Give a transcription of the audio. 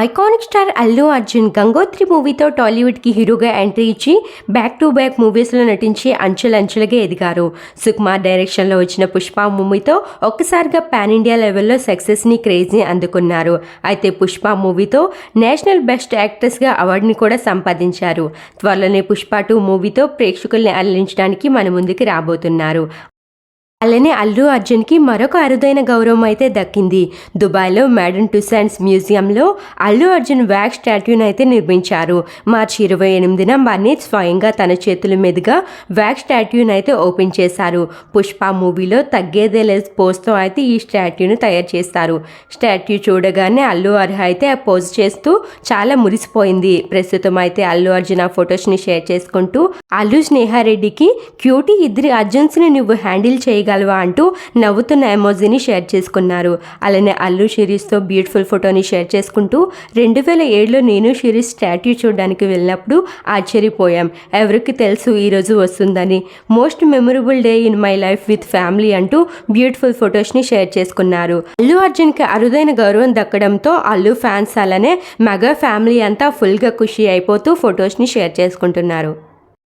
Iconic star Allu Arjun Gangotri మూవీతో టాలీవుడ్కి హీరోగా ఎంట్రీ ఇచ్చి బ్యాక్ టు బ్యాక్ మూవీస్లో నటించి అంచెలంచెలుగా ఎదిగారు. సుకుమార్ డైరెక్షన్లో వచ్చిన పుష్ప మూవీతో ఒక్కసారిగా పాన్ ఇండియా లెవెల్లో సక్సెస్ని క్రేజ్ని అందుకున్నారు. అయితే పుష్ప మూవీతో నేషనల్ బెస్ట్ యాక్ట్రెస్గా అవార్డుని కూడా సంపాదించారు. త్వరలోనే పుష్ప టూ మూవీతో ప్రేక్షకుల్ని అల్లించడానికి మన ముందుకు రాబోతున్నారు. అలానే అల్లు అర్జున్కి మరొక అరుదైన గౌరవం అయితే దక్కింది. దుబాయ్లో మ్యాడన్ టుసాన్స్ మ్యూజియంలో అల్లు అర్జున్ వ్యాక్ స్టాట్యూని అయితే నిర్మించారు. మార్చి ఇరవై ఎనిమిదిన మర్ని స్వయంగా తన చేతుల మీదుగా వ్యాక్ స్టాట్యూని అయితే ఓపెన్ చేశారు. పుష్ప మూవీలో తగ్గేదే లేదు పోస్తో అయితే ఈ స్టాట్యూను తయారు చేస్తారు. స్టాట్యూ చూడగానే అల్లు అర్హ అయితే ఆ పోజ్ చేస్తూ చాలా మురిసిపోయింది. ప్రస్తుతం అయితే అల్లు అర్జున్ ఆ ఫొటోస్ని షేర్ చేసుకుంటూ అల్లు స్నేహారెడ్డికి క్యూటీ ఇద్దరి అర్జున్స్ని నువ్వు హ్యాండిల్ చేయగలవా అంటూ నవ్వుతున్న ఎమోజీని షేర్ చేసుకున్నారు. అలానే అల్లు షిరీస్తో బ్యూటిఫుల్ ఫోటోని షేర్ చేసుకుంటూ రెండు వేల ఏడులో నేను షిరీస్ స్టాట్యూ చూడడానికి వెళ్ళినప్పుడు ఆశ్చర్యపోయాం. ఎవరికి తెలుసు ఈరోజు వస్తుందని. Most memorable day in my life with family అంటూ బ్యూటిఫుల్ ఫొటోస్ని షేర్ చేసుకున్నారు. అల్లు అర్జున్కి అరుదైన గౌరవం దక్కడంతో అల్లు ఫ్యాన్స్ అలానే మెగా ఫ్యామిలీ అంతా ఫుల్గా ఖుషి అయిపోతూ ఫొటోస్ని షేర్ చేసుకుంటున్నారు.